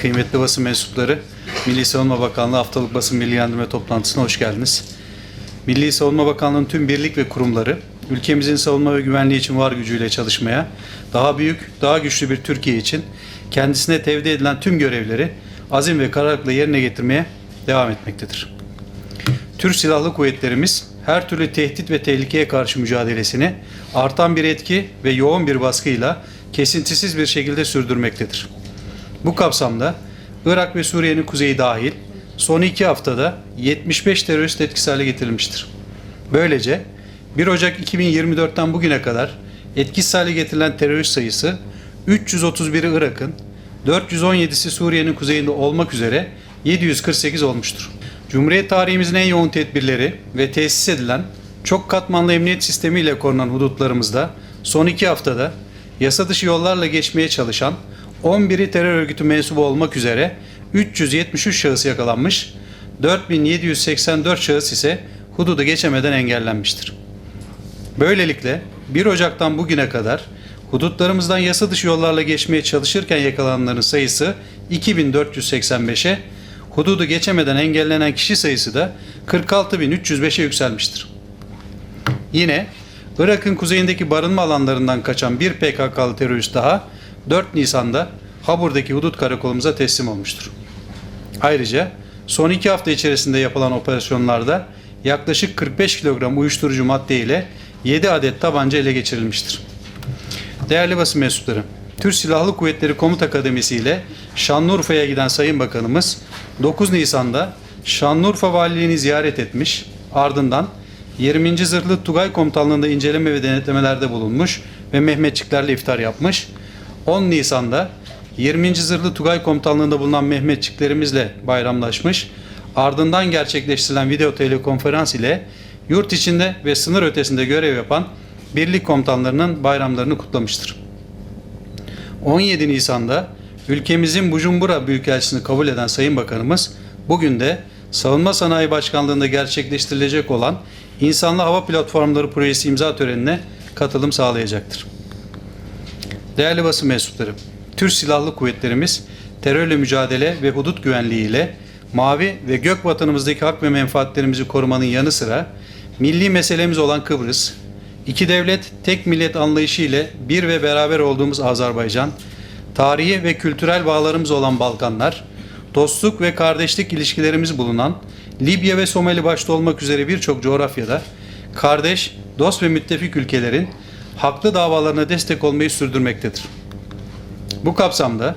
kıymetli basın mensupları. Milli Savunma Bakanlığı haftalık basın bilgilendirme toplantısına hoş geldiniz. Milli Savunma Bakanlığı'nın tüm birlik ve kurumları ülkemizin savunma ve güvenliği için var gücüyle çalışmaya, daha büyük, daha güçlü bir Türkiye için kendisine tevdi edilen tüm görevleri azim ve kararlılıkla yerine getirmeye devam etmektedir. Türk Silahlı Kuvvetlerimiz her türlü tehdit ve tehlikeye karşı mücadelesini artan bir etki ve yoğun bir baskıyla kesintisiz bir şekilde sürdürmektedir. Bu kapsamda Irak ve Suriye'nin kuzeyi dahil son iki haftada 75 terörist etkisiz hale getirilmiştir. Böylece 1 Ocak 2024'ten bugüne kadar etkisiz hale getirilen terörist sayısı 331'i Irak'ın, 417'si Suriye'nin kuzeyinde olmak üzere 748 olmuştur. Cumhuriyet tarihimizin en yoğun tedbirleri ve tesis edilen çok katmanlı emniyet sistemiyle korunan hudutlarımızda son iki haftada yasa dışı yollarla geçmeye çalışan 11'i terör örgütü mensubu olmak üzere 373 şahıs yakalanmış, 4784 şahıs ise hududu geçemeden engellenmiştir. Böylelikle 1 Ocak'tan bugüne kadar hudutlarımızdan yasa dışı yollarla geçmeye çalışırken yakalananların sayısı 2485'e, hududu geçemeden engellenen kişi sayısı da 46305'e yükselmiştir. Yine Irak'ın kuzeyindeki barınma alanlarından kaçan bir PKK'lı terörist daha 4 Nisan'da Habur'daki hudut karakolumuza teslim olmuştur. Ayrıca son iki hafta içerisinde yapılan operasyonlarda yaklaşık 45 kilogram uyuşturucu madde ile 7 adet tabanca ele geçirilmiştir. Değerli basın mensupları, Türk Silahlı Kuvvetleri Komut Akademisi ile Şanlıurfa'ya giden Sayın Bakanımız 9 Nisan'da Şanlıurfa Valiliğini ziyaret etmiş, ardından 20. Zırhlı Tugay Komutanlığı'nda inceleme ve denetlemelerde bulunmuş ve Mehmetçiklerle iftar yapmış. 10 Nisan'da 20. Zırhlı Tugay Komutanlığı'nda bulunan Mehmetçiklerimizle bayramlaşmış. Ardından gerçekleştirilen video telekonferans ile yurt içinde ve sınır ötesinde görev yapan birlik komutanlarının bayramlarını kutlamıştır. 17 Nisan'da ülkemizin Bujumbura Büyükelçisini kabul eden Sayın Bakanımız bugün de Savunma Sanayi Başkanlığı'nda gerçekleştirilecek olan İnsanlı Hava Platformları Projesi imza törenine katılım sağlayacaktır. Değerli basın mensupları, Türk Silahlı Kuvvetlerimiz terörle mücadele ve hudut güvenliği ile mavi ve gök vatanımızdaki hak ve menfaatlerimizi korumanın yanı sıra milli meselemiz olan Kıbrıs, iki devlet tek millet anlayışı ile bir ve beraber olduğumuz Azerbaycan, tarihi ve kültürel bağlarımız olan Balkanlar, dostluk ve kardeşlik ilişkilerimiz bulunan Libya ve Somali başta olmak üzere birçok coğrafyada kardeş, dost ve müttefik ülkelerin haklı davalarına destek olmayı sürdürmektedir. Bu kapsamda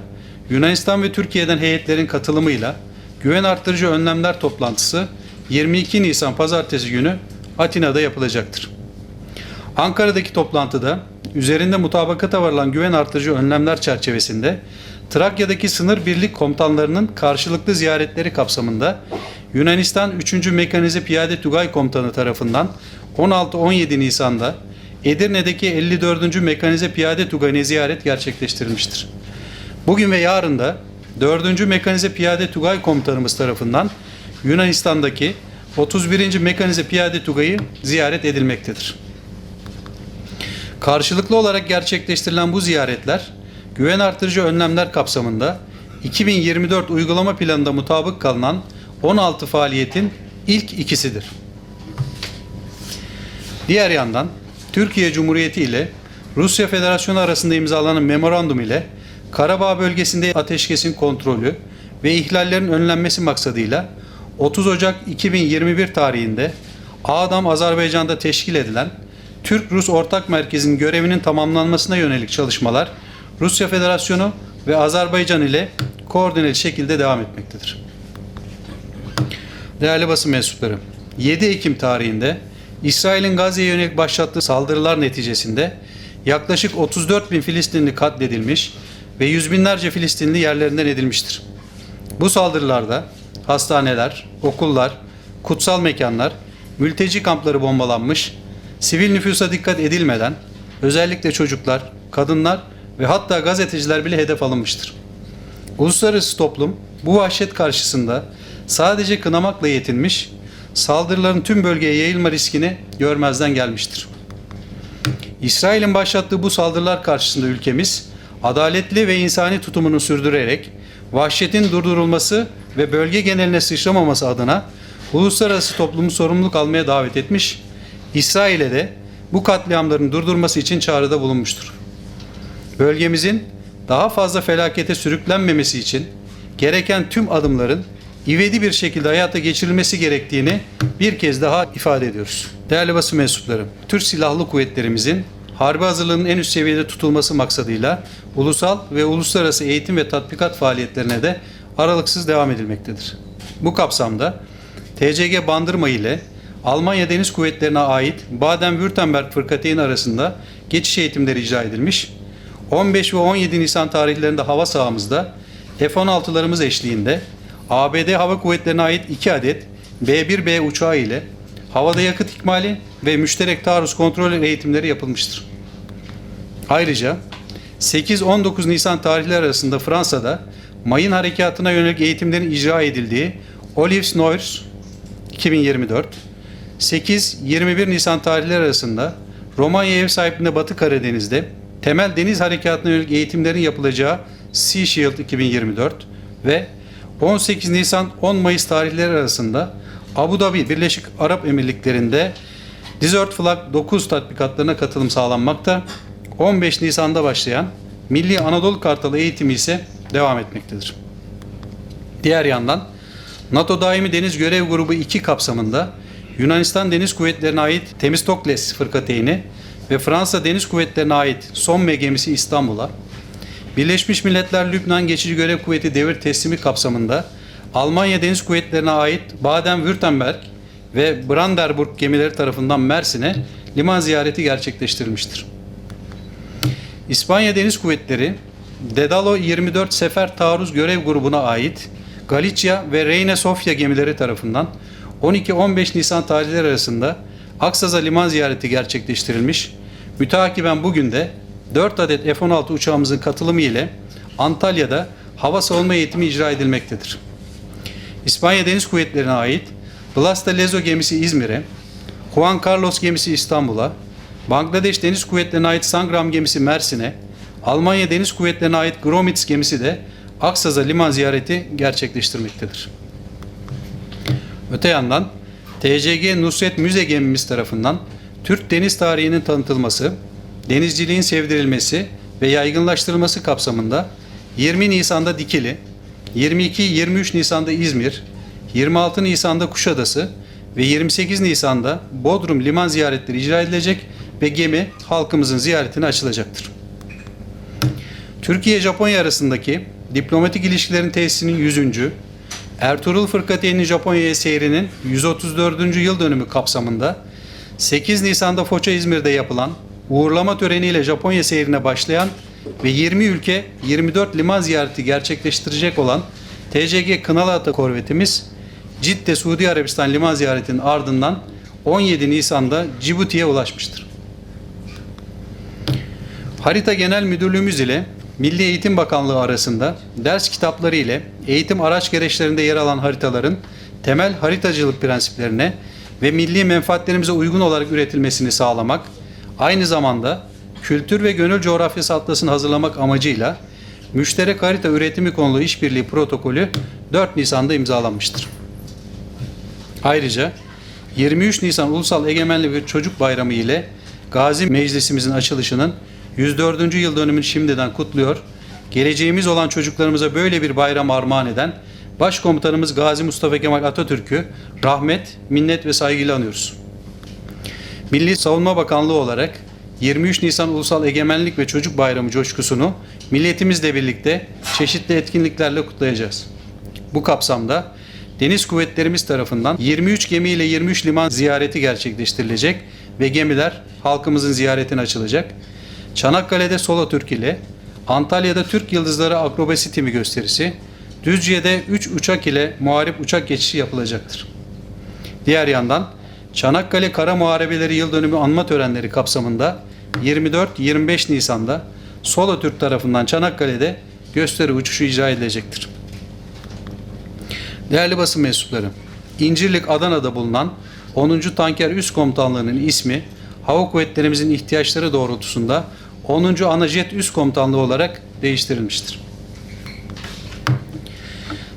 Yunanistan ve Türkiye'den heyetlerin katılımıyla güven arttırıcı önlemler toplantısı 22 Nisan pazartesi günü Atina'da yapılacaktır. Ankara'daki toplantıda üzerinde mutabakata varılan güven artırıcı önlemler çerçevesinde Trakya'daki sınır birlik komutanlarının karşılıklı ziyaretleri kapsamında Yunanistan 3. Mekanize Piyade Tugay Komutanı tarafından 16-17 Nisan'da Edirne'deki 54. Mekanize Piyade Tugayı'na ziyaret gerçekleştirilmiştir. Bugün ve yarın da 4. Mekanize Piyade Tugay Komutanımız tarafından Yunanistan'daki 31. Mekanize Piyade Tugayı ziyaret edilmektedir. Karşılıklı olarak gerçekleştirilen bu ziyaretler güven artırıcı önlemler kapsamında 2024 uygulama planında mutabık kalınan 16 faaliyetin ilk ikisidir. Diğer yandan Türkiye Cumhuriyeti ile Rusya Federasyonu arasında imzalanan memorandum ile Karabağ bölgesinde ateşkesin kontrolü ve ihlallerin önlenmesi maksadıyla 30 Ocak 2021 tarihinde Ağdam Azerbaycan'da teşkil edilen Türk-Rus Ortak Merkezi'nin görevinin tamamlanmasına yönelik çalışmalar Rusya Federasyonu ve Azerbaycan ile koordineli şekilde devam etmektedir. Değerli basın mensupları, 7 Ekim tarihinde İsrail'in Gazze'ye yönelik başlattığı saldırılar neticesinde yaklaşık 34 bin Filistinli katledilmiş ve yüz binlerce Filistinli yerlerinden edilmiştir. Bu saldırılarda hastaneler, okullar, kutsal mekanlar, mülteci kampları bombalanmış, sivil nüfusa dikkat edilmeden özellikle çocuklar, kadınlar ve hatta gazeteciler bile hedef alınmıştır. Uluslararası toplum bu vahşet karşısında sadece kınamakla yetinmiş, saldırıların tüm bölgeye yayılma riskini görmezden gelmiştir. İsrail'in başlattığı bu saldırılar karşısında ülkemiz adaletli ve insani tutumunu sürdürerek vahşetin durdurulması ve bölge geneline sıçramaması adına uluslararası toplumu sorumluluk almaya davet etmiş, İsrail'e de bu katliamların durdurması için çağrıda bulunmuştur. Bölgemizin daha fazla felakete sürüklenmemesi için gereken tüm adımların ivedi bir şekilde hayata geçirilmesi gerektiğini bir kez daha ifade ediyoruz. Değerli basın mensupları, Türk Silahlı Kuvvetlerimizin harbi hazırlığının en üst seviyede tutulması maksadıyla ulusal ve uluslararası eğitim ve tatbikat faaliyetlerine de aralıksız devam edilmektedir. Bu kapsamda TCG Bandırma ile Almanya Deniz Kuvvetleri'ne ait Baden-Württemberg Fırkateyn arasında geçiş eğitimleri icra edilmiş. 15 ve 17 Nisan tarihlerinde hava sahamızda F-16'larımız eşliğinde ABD Hava Kuvvetleri'ne ait 2 adet B-1B uçağı ile havada yakıt ikmali ve müşterek taarruz kontrol eğitimleri yapılmıştır. Ayrıca 8-19 Nisan tarihleri arasında Fransa'da mayın harekatına yönelik eğitimlerin icra edildiği Olives Noires 2024, 8-21 Nisan tarihleri arasında Romanya ev sahipliğinde Batı Karadeniz'de temel deniz harekatına yönelik eğitimlerin yapılacağı Sea Shield 2024 ve 18 Nisan 10 Mayıs tarihleri arasında Abu Dhabi Birleşik Arap Emirlikleri'nde Desert Flag 9 tatbikatlarına katılım sağlanmakta. 15 Nisan'da başlayan Milli Anadolu Kartalı eğitimi ise devam etmektedir. Diğer yandan NATO Daimi Deniz Görev Grubu 2 kapsamında Yunanistan Deniz Kuvvetleri'ne ait Temistokles fırkateyni ve Fransa Deniz Kuvvetleri'ne ait Somme gemisi İstanbul'a, Birleşmiş Milletler Lübnan Geçici Görev Kuvveti devir teslimi kapsamında Almanya Deniz Kuvvetleri'ne ait Baden-Württemberg ve Brandenburg gemileri tarafından Mersin'e liman ziyareti gerçekleştirilmiştir. İspanya Deniz Kuvvetleri, Dedalo 24 Sefer Taarruz Görev Grubu'na ait Galicia ve Reyne Sofia gemileri tarafından 12-15 Nisan tarihleri arasında Aksaza liman ziyareti gerçekleştirilmiş. Müteakiben bugün de 4 adet F-16 uçağımızın katılımı ile Antalya'da hava savunma eğitimi icra edilmektedir. İspanya Deniz Kuvvetleri'ne ait Blasta Lezo gemisi İzmir'e, Juan Carlos gemisi İstanbul'a, Bangladeş Deniz Kuvvetleri'ne ait Sangram gemisi Mersin'e, Almanya Deniz Kuvvetleri'ne ait Gromits gemisi de Aksaz'a liman ziyareti gerçekleştirmektedir. Öte yandan TCG Nusret Müze gemimiz tarafından Türk deniz tarihinin tanıtılması, denizciliğin sevdirilmesi ve yaygınlaştırılması kapsamında 20 Nisan'da Dikili, 22-23 Nisan'da İzmir, 26 Nisan'da Kuşadası ve 28 Nisan'da Bodrum liman ziyaretleri icra edilecek ve gemi halkımızın ziyaretine açılacaktır. Türkiye-Japonya arasındaki diplomatik ilişkilerin tesisinin 100. Ertuğrul Fırkateyn'in Japonya'ya seyrinin 134. yıl dönümü kapsamında 8 Nisan'da Foça İzmir'de yapılan uğurlama töreniyle Japonya seyrine başlayan ve 20 ülke 24 liman ziyareti gerçekleştirecek olan TCG Kınalıata korvetimiz Cidde Suudi Arabistan liman ziyaretinin ardından 17 Nisan'da Cibuti'ye ulaşmıştır. Harita Genel Müdürlüğümüz ile Milli Eğitim Bakanlığı arasında ders kitapları ile eğitim araç gereçlerinde yer alan haritaların temel haritacılık prensiplerine ve milli menfaatlerimize uygun olarak üretilmesini sağlamak, aynı zamanda kültür ve gönül coğrafyası atlasını hazırlamak amacıyla müşterek harita üretimi konulu işbirliği protokolü 4 Nisan'da imzalanmıştır. Ayrıca 23 Nisan Ulusal Egemenlik ve Çocuk Bayramı ile Gazi Meclisimizin açılışının 104. yıl dönümünü şimdiden kutluyor. Geleceğimiz olan çocuklarımıza böyle bir bayram armağan eden Başkomutanımız Gazi Mustafa Kemal Atatürk'ü rahmet, minnet ve saygıyla anıyoruz. Milli Savunma Bakanlığı olarak 23 Nisan Ulusal Egemenlik ve Çocuk Bayramı coşkusunu milletimizle birlikte çeşitli etkinliklerle kutlayacağız. Bu kapsamda Deniz Kuvvetlerimiz tarafından 23 gemi ile 23 liman ziyareti gerçekleştirilecek ve gemiler halkımızın ziyaretine açılacak. Çanakkale'de Solo Türk ile, Antalya'da Türk Yıldızları Akrobasi Timi gösterisi, Düzce'de 3 uçak ile muharip uçak geçişi yapılacaktır. Diğer yandan Çanakkale Kara Muharebeleri Yıl Dönümü anma törenleri kapsamında 24-25 Nisan'da Solo Türk tarafından Çanakkale'de gösteri uçuşu icra edilecektir. Değerli basın mensupları, İncirlik Adana'da bulunan 10. Tanker Üst Komutanlığı'nın ismi Hava Kuvvetlerimizin ihtiyaçları doğrultusunda 10. Anajet Üst Komutanlığı olarak değiştirilmiştir.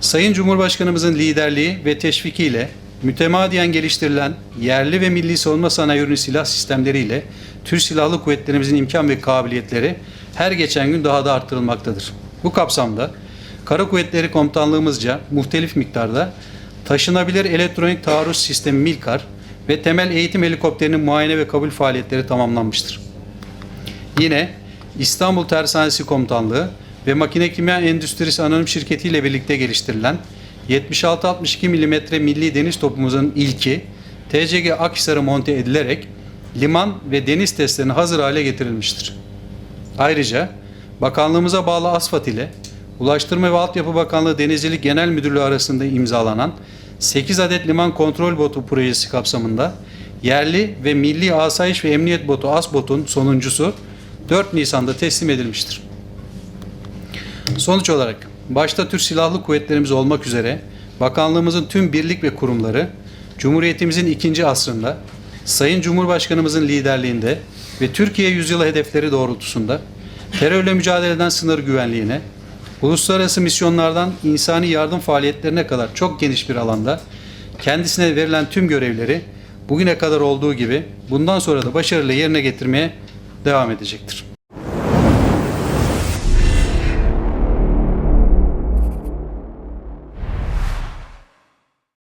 Sayın Cumhurbaşkanımızın liderliği ve teşvikiyle mütemadiyen geliştirilen yerli ve milli savunma sanayi ürünü silah sistemleriyle Türk Silahlı Kuvvetlerimizin imkan ve kabiliyetleri her geçen gün daha da arttırılmaktadır. Bu kapsamda Kara Kuvvetleri Komutanlığımızca muhtelif miktarda taşınabilir elektronik taarruz sistemi MİLKAR ve temel eğitim helikopterinin muayene ve kabul faaliyetleri tamamlanmıştır. Yine İstanbul Tersanesi Komutanlığı ve Makine Kimya Endüstrisi Anonim Şirketi ile birlikte geliştirilen 76-62 mm milli deniz topumuzun ilki TCG Akhisar'a monte edilerek liman ve deniz testlerine hazır hale getirilmiştir. Ayrıca bakanlığımıza bağlı ASFAD ile Ulaştırma ve Altyapı Bakanlığı Denizcilik Genel Müdürlüğü arasında imzalanan 8 adet liman kontrol botu projesi kapsamında yerli ve milli asayiş ve emniyet botu ASBOT'un sonuncusu 4 Nisan'da teslim edilmiştir. Sonuç olarak başta Türk Silahlı Kuvvetlerimiz olmak üzere bakanlığımızın tüm birlik ve kurumları Cumhuriyetimizin ikinci asrında Sayın Cumhurbaşkanımızın liderliğinde ve Türkiye yüzyılı hedefleri doğrultusunda terörle mücadeleden sınır güvenliğine, uluslararası misyonlardan insani yardım faaliyetlerine kadar çok geniş bir alanda kendisine verilen tüm görevleri bugüne kadar olduğu gibi bundan sonra da başarıyla yerine getirmeye devam edecektir.